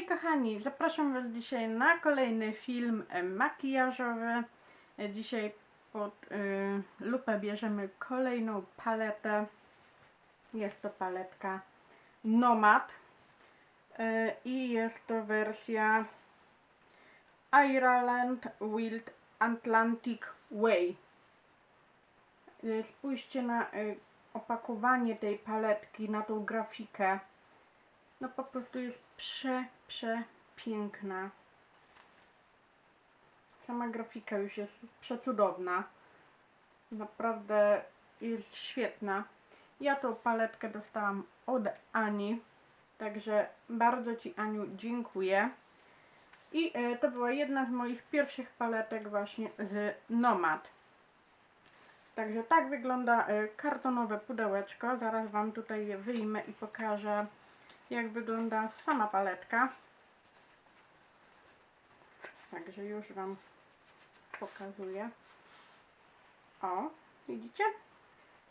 Hej kochani, zapraszam Was dzisiaj na kolejny film makijażowy. Dzisiaj pod y, lupę bierzemy kolejną paletę. Jest to paletka Nomad E, i jest to wersja Ireland Wild Atlantic Way. E, Spójrzcie na y, opakowanie tej paletki, na tą grafikę. No po prostu jest prze, prze piękna. Sama grafika już jest przecudowna. Naprawdę jest świetna. Ja tą paletkę dostałam od Ani. Także bardzo Ci Aniu dziękuję. I e, to była jedna z moich pierwszych paletek właśnie z Nomad. Także tak wygląda e, kartonowe pudełeczko. Zaraz Wam tutaj je wyjmę i pokażę jak wygląda sama paletka. Także już Wam pokazuję. O, widzicie?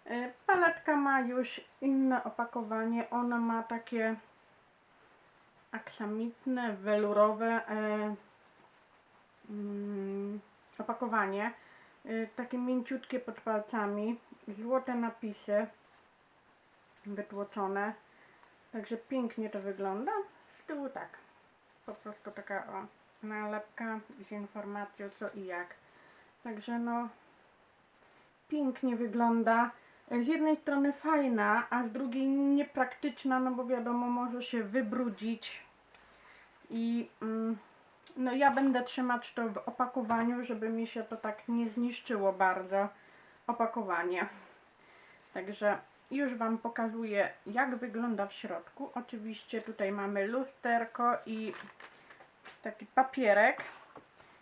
E, Paletka ma już inne opakowanie. Ona ma takie aksamitne, welurowe e, mm, opakowanie. E, takie mięciutkie pod palcami. Złote napisy wytłoczone. Także pięknie to wygląda. Z tyłu tak. Po prostu taka o, nalepka z informacją co i jak. Także no pięknie wygląda. Z jednej strony fajna, a z drugiej niepraktyczna, no bo wiadomo, może się wybrudzić. I mm, no ja będę trzymać to w opakowaniu, żeby mi się to tak nie zniszczyło bardzo opakowanie. Także już Wam pokazuję, jak wygląda w środku. Oczywiście tutaj mamy lusterko i taki papierek.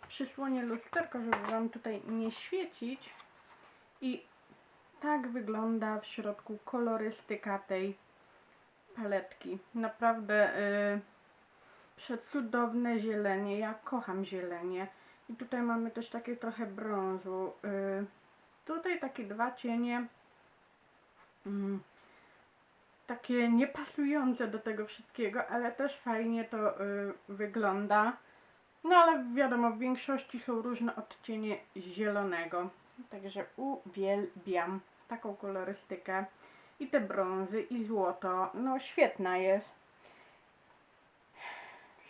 Przysłonię lusterko, żeby Wam tutaj nie świecić. I tak wygląda w środku kolorystyka tej paletki. Naprawdę yy, zielenie. Ja kocham zielenie. I tutaj mamy też takie trochę brązu. Yy, tutaj takie dwa cienie mm, takie niepasujące do tego wszystkiego, ale też fajnie to y, wygląda. No ale wiadomo, w większości są różne odcienie zielonego. Także uwielbiam taką kolorystykę. I te brązy, i złoto. No świetna jest.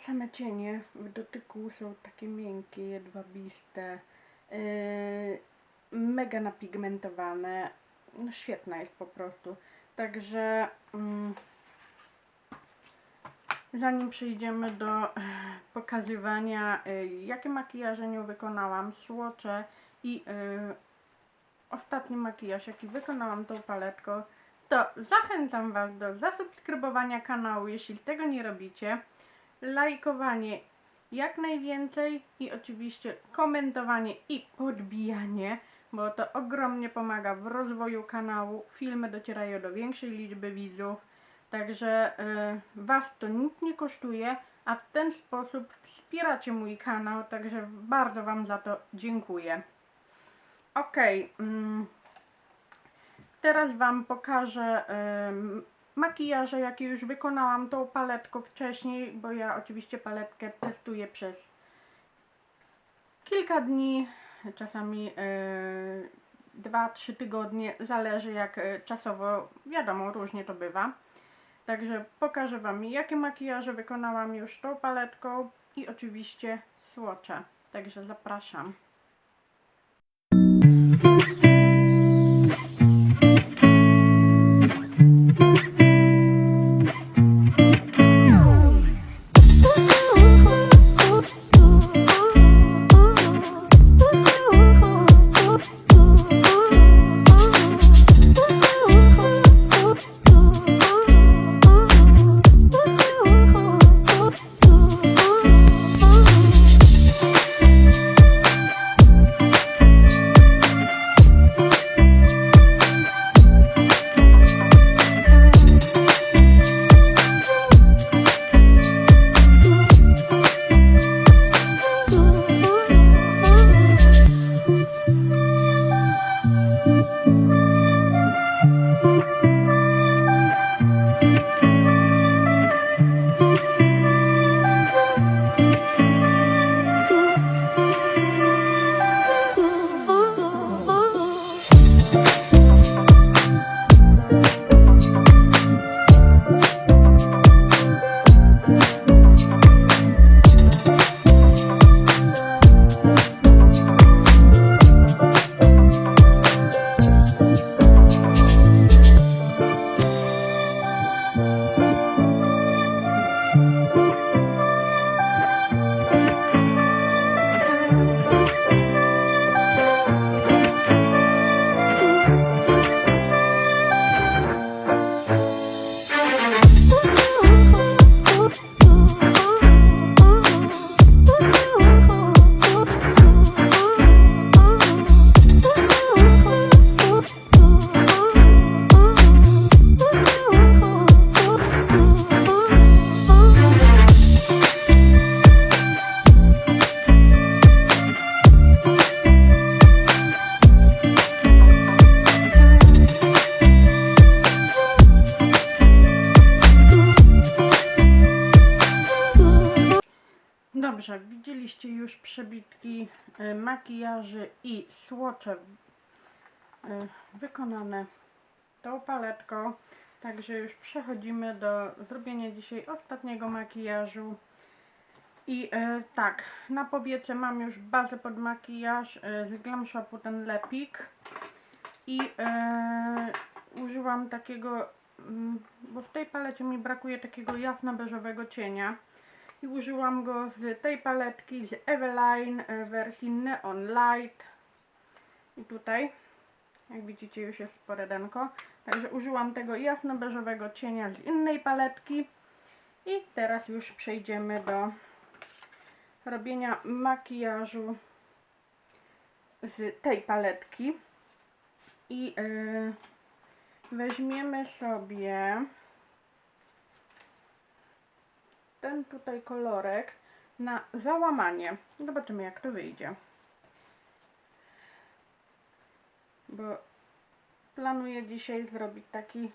Same cienie w dotyku są takie miękkie, jedwabiste. Yy, mega napigmentowane. No świetna jest po prostu. Także mm, zanim przejdziemy do eh, pokazywania, y, jakie makijaże nią wykonałam, słocze i y, ostatni makijaż, jaki wykonałam tą paletką, to zachęcam Was do zasubskrybowania kanału, jeśli tego nie robicie, lajkowanie jak najwięcej i oczywiście komentowanie i podbijanie, bo to ogromnie pomaga w rozwoju kanału. Filmy docierają do większej liczby widzów, także y, Was to nic nie kosztuje, a w ten sposób wspieracie mój kanał, także bardzo Wam za to dziękuję. Ok, mm, teraz Wam pokażę ym, makijaże, jakie już wykonałam tą paletką wcześniej, bo ja oczywiście paletkę testuję przez kilka dni, czasami 2-3 tygodnie, zależy jak e, czasowo, wiadomo, różnie to bywa. Także pokażę Wam, jakie makijaże wykonałam już tą paletką i oczywiście słocze. Także zapraszam. Makijaży i słocze y, wykonane tą paletką. Także już przechodzimy do zrobienia dzisiaj ostatniego makijażu. I e, tak, na powiece mam już bazę pod makijaż e, z Glam Shopu, ten lepik. I e, użyłam takiego, mm, bo w tej palecie mi brakuje takiego jasno-beżowego cienia. I użyłam go z tej paletki z Eveline e, w wersji Neon Light. I tutaj, jak widzicie, już jest sporedenko. Także użyłam tego jasno-beżowego cienia z innej paletki. I teraz już przejdziemy do robienia makijażu z tej paletki. I yy, weźmiemy sobie ten tutaj kolorek na załamanie. Zobaczymy jak to wyjdzie. Bo planuję dzisiaj zrobić taki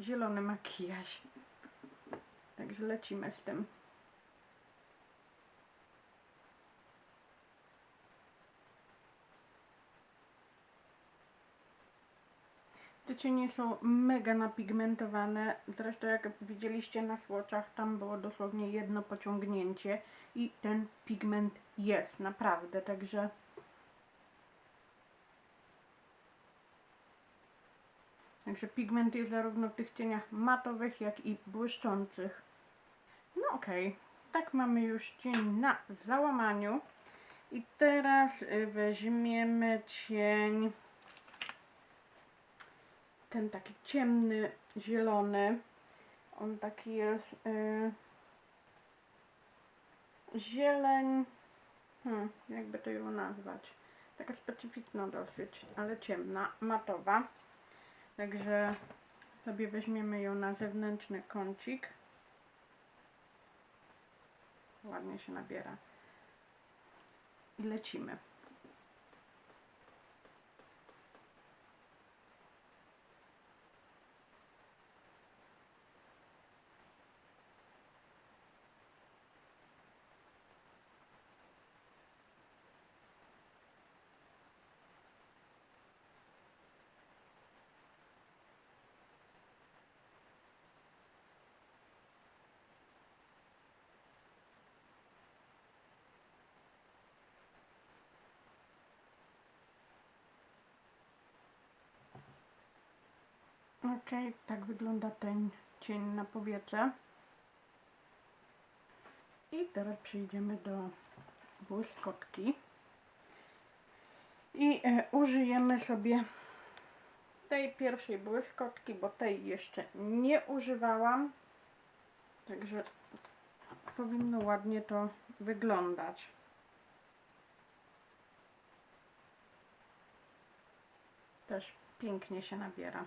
zielony makijaż. Także lecimy z tym. Te cienie są mega napigmentowane. Zresztą jak widzieliście na słoczach, tam było dosłownie jedno pociągnięcie i ten pigment jest, naprawdę. Także Także pigment jest zarówno w tych cieniach matowych, jak i błyszczących. No okej, tak mamy już cień na załamaniu. I teraz y, weźmiemy cień ten taki ciemny, zielony. On taki jest y, zieleń, hmm, jakby to ją nazwać. Taka specyficzna dosyć, ale ciemna, matowa. Także sobie weźmiemy ją na zewnętrzny kącik. Ładnie się nabiera. I lecimy. Ok, tak wygląda ten cień na powiece. I teraz przejdziemy do błyskotki. I e, użyjemy sobie tej pierwszej błyskotki, bo tej jeszcze nie używałam. Także powinno ładnie to wyglądać. Też pięknie się nabiera.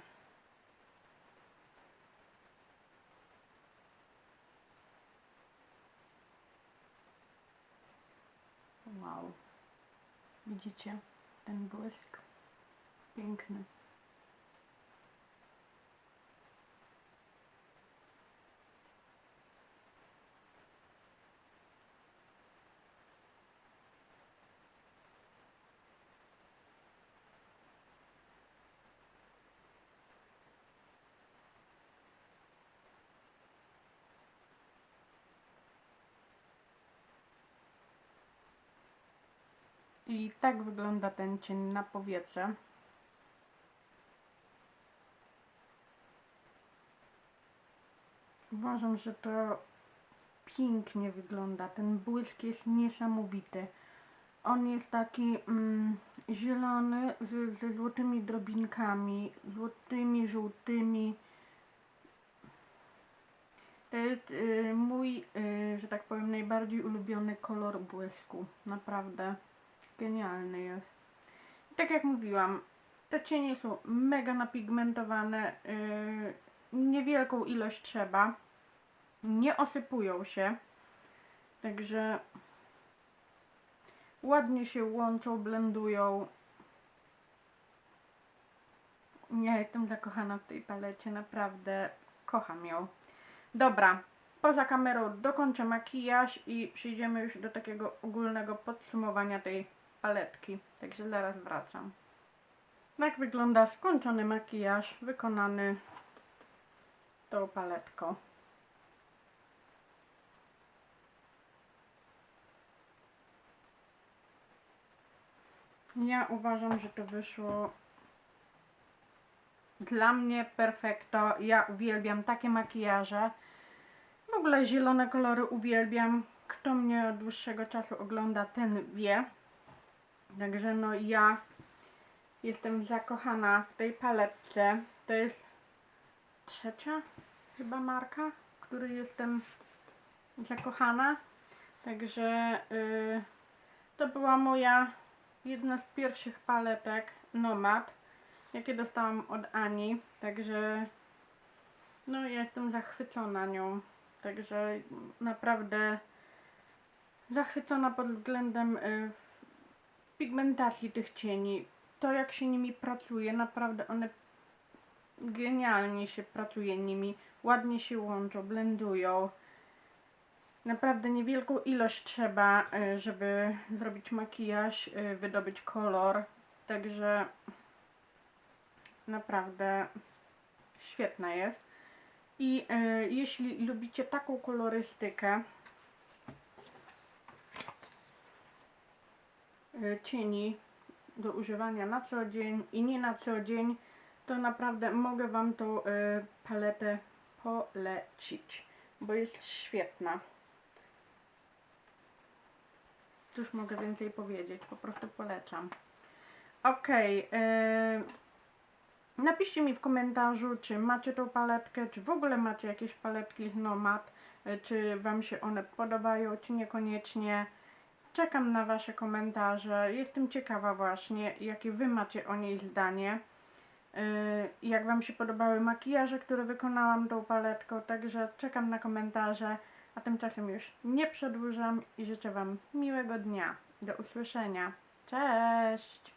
Wow. Widzicie ten błysk? Piękny. I tak wygląda ten cień na powiece. Uważam, że to pięknie wygląda. Ten błysk jest niesamowity. On jest taki mm, zielony ze złotymi drobinkami, złotymi, żółtymi. To jest y, mój, y, że tak powiem, najbardziej ulubiony kolor błysku. Naprawdę genialny jest. Tak jak mówiłam, te cienie są mega napigmentowane. Yy, niewielką ilość trzeba. Nie osypują się. Także ładnie się łączą, blendują. Ja jestem zakochana w tej palecie, naprawdę kocham ją. Dobra, poza kamerą dokończę makijaż i przejdziemy już do takiego ogólnego podsumowania tej paletki. Także zaraz wracam. Tak wygląda skończony makijaż wykonany tą paletką. Ja uważam, że to wyszło dla mnie perfekto. Ja uwielbiam takie makijaże. W ogóle zielone kolory uwielbiam. Kto mnie od dłuższego czasu ogląda, ten wie. Także no ja jestem zakochana w tej paletce. To jest trzecia chyba marka, w której jestem zakochana. Także y, to była moja jedna z pierwszych paletek Nomad, jakie dostałam od Ani. Także no ja jestem zachwycona nią. Także naprawdę zachwycona pod względem y, pigmentacji tych cieni. To jak się nimi pracuje, naprawdę one genialnie się pracuje nimi, ładnie się łączą, blendują. Naprawdę niewielką ilość trzeba, y, żeby zrobić makijaż, y, wydobyć kolor. Także naprawdę świetna jest. I y, jeśli lubicie taką kolorystykę cieni do używania na co dzień i nie na co dzień, to naprawdę mogę Wam tą y, paletę polecić, bo jest świetna. Cóż mogę więcej powiedzieć, po prostu polecam. Okej, y, napiszcie mi w komentarzu, czy macie tą paletkę, czy w ogóle macie jakieś paletki z Nomad, czy Wam się one podobają, czy niekoniecznie. Czekam na Wasze komentarze. Jestem ciekawa właśnie, jakie Wy macie o niej zdanie. Yy, jak Wam się podobały makijaże, które wykonałam tą paletką, także czekam na komentarze, a tymczasem już nie przedłużam i życzę Wam miłego dnia. Do usłyszenia. Cześć!